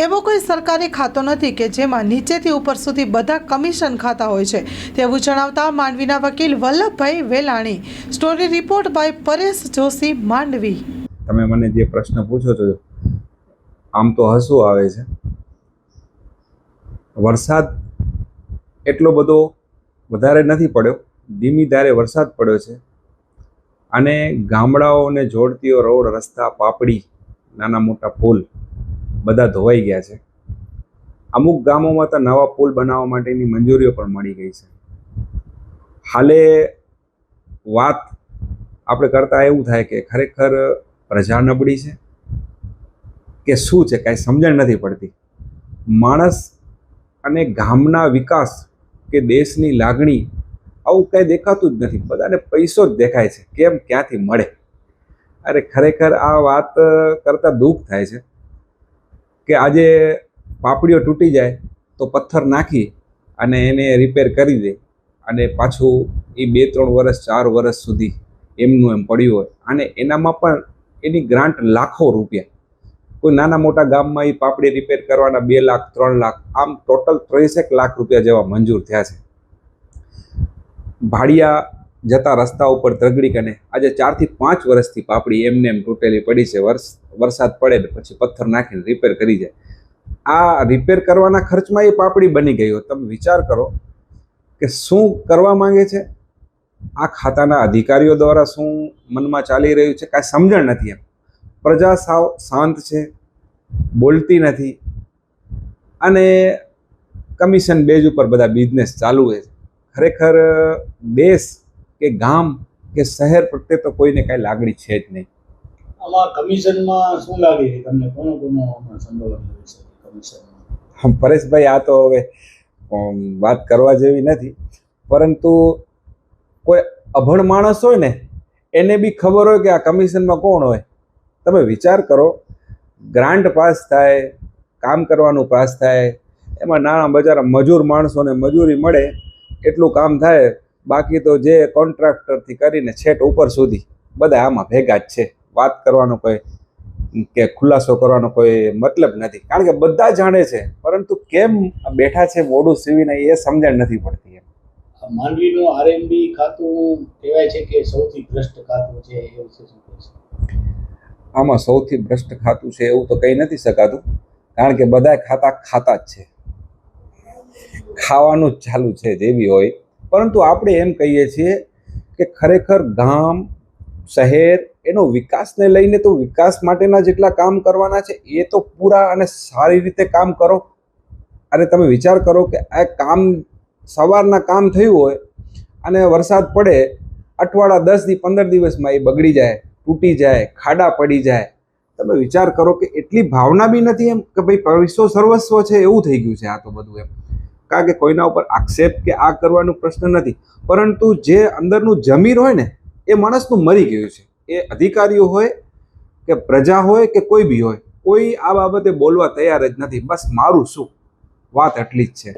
એવો કોઈ સરકારી ખાતો નથી કે જેમાં નીચેથી ઉપર સુધી બધા કમિશન ખાતા હોય છે. તેવું જણાવતા માંડવીના વકીલ Vallabhbhai Velani. Story report by Paresh Joshi, Mandvi. તમે મને જે પ્રશ્ન પૂછો છો, આમ તો હસવું આવે છે. વરસાદ એટલો બધો વધારે નથી પડ્યો. ધીમી ધારે વરસાદ પડ્યો છે. અને ગામડાઓને જોડતીઓ રોડ રસ્તા, પાપડી, નાના મોટા પુલ બધા ધોવાઈ ગયા છે. અમુક ગામોમાં તો નવા પુલ બનાવવા માટેની મંજૂરીઓ પણ મળી ગઈ છે. હાલે વાત આપણે કરતા એવું થાય કે ખરેખર પ્રજા નબળી છે કે શું છે કાંઈ સમજણ નથી પડતી. માણસ અને ગામના વિકાસ કે દેશની લાગણી આવું કાંઈ દેખાતું જ નથી. બધાને પૈસો જ દેખાય છે. કેમ ક્યાંથી મળે? અરે ખરેખર આ વાત કરતાં દુઃખ થાય છે. કે આજે પાપડીઓ તૂટી જાય તો પથ્થર નાખી અને એને રિપેર કરી દે. અને પાછું એ બે ત્રણ વર્ષ ચાર વર્ષ સુધી એમનું એમ પડ્યું હોય. અને એનામાં પણ એની ગ્રાન્ટ લાખો રૂપિયા. કોઈ નાના મોટા ગામમાં એ પાપડી રિપેર કરવાના બે લાખ, ત્રણ લાખ, આમ ટોટલ ત્રેસેક લાખ રૂપિયા જેવા મંજૂર થયા છે. ભાડિયા જતા રસ્તા ઉપર તગડી કને આજે ચારથી પાંચ વર્ષથી પાપડી એમને એમ તૂટેલી પડી છે. વર્ષ, વરસાદ પડે ને પછી પથ્થર નાખીને રિપેર કરી જાય. આ રિપેર કરવાના ખર્ચમાં એ પાપડી બની ગઈ હોય. તમે વિચાર કરો કે શું કરવા માંગે છે? આ ખાતાના અધિકારીઓ દ્વારા શું મનમાં ચાલી રહ્યું છે? કાંઈ સમજણ નથી એમ. પ્રજા સાવ શાંત છે, બોલતી નથી અને કમિશન બેઝ ઉપર બધા બિઝનેસ ચાલુ છે. ખરેખર દેશ કે ગામ કે શહેર પ્રત્યે તો કોઈને કાંઈ લાગણી છે જ નહીં. આમાં કમિશનમાં શું લાગે છે તમને? કોનો કોનો કમિશનમાં? પરેશભાઈ આ તો હવે વાત કરવા જેવી નથી. પરંતુ કોઈ અભણ માણસ હોય ને એને બી ખબર હોય કે આ કમિશનમાં કોણ હોય. તમે વિચાર કરો ગ્રાન્ટ પાસ થાય કામ કરવાનું પાસ થાય એમાં નાના બજારા મજૂર માણસોને મજૂરી મળે એટલું કામ થાય બાકી તો જે કોન્ટ્રાક્ટરથી કરીને છેટ ઉપર સુધી બધા આમાં ભેગા જ છે. વાત કરવાનો કોઈ કે ખુલાસો કરવાનો કોઈ મતલબ નથી. કારણ કે બધા જાણે છે પરંતુ કેમ બેઠા છે મોડું સીવીને એ સમજણ નથી પડતી એમ. માંડવીનું આરએમબી ખાતું કહેવાય છે કે સૌથી ભ્રષ્ટ ખાતું છે એવું છે શું આમાં સૌથી ભ્રષ્ટ ખાતું છે એવું તો કહી નથી શકાતું કારણ કે બધા ખાતા ખાતા જ છે. ખાવાનું જ ચાલુ છે જેવી હોય પરંતુ આપણે એમ કહીએ છીએ કે ખરેખર ગામ, શહેર એનો વિકાસને લઈને તો વિકાસ માટેના જેટલા કામ કરવાના છે, એ તો પૂરા અને સારી રીતે કામ કરો. અને તમે વિચાર કરો કે આ કામ સવારના કામ થયું હોય અને વરસાદ પડે અઠવાડા દસથી પંદર દિવસમાં એ બગડી જાય, તૂટી જાય, ખાડા પડી જાય. તમે વિચાર કરો કે એટલી ભાવના બી નથી એમ કે ભાઈ વિશ્વ સર્વસ્વ છે એવું થઈ ગયું છે આ તો બધું એમ. કારણ કે કોઈના ઉપર આક્ષેપ કે આ કરવાનો પ્રશ્ન નથી. પરંતુ જે અંદરનું જમીર હોય ને, એ માણસનું મરી ગયું છે. એ અધિકારીઓ હોય કે પ્રજા હોય કે કોઈ બી હોય, કોઈ આ બાબતે બોલવા તૈયાર જ નથી. બસ મારું શું? વાત એટલી જ છે.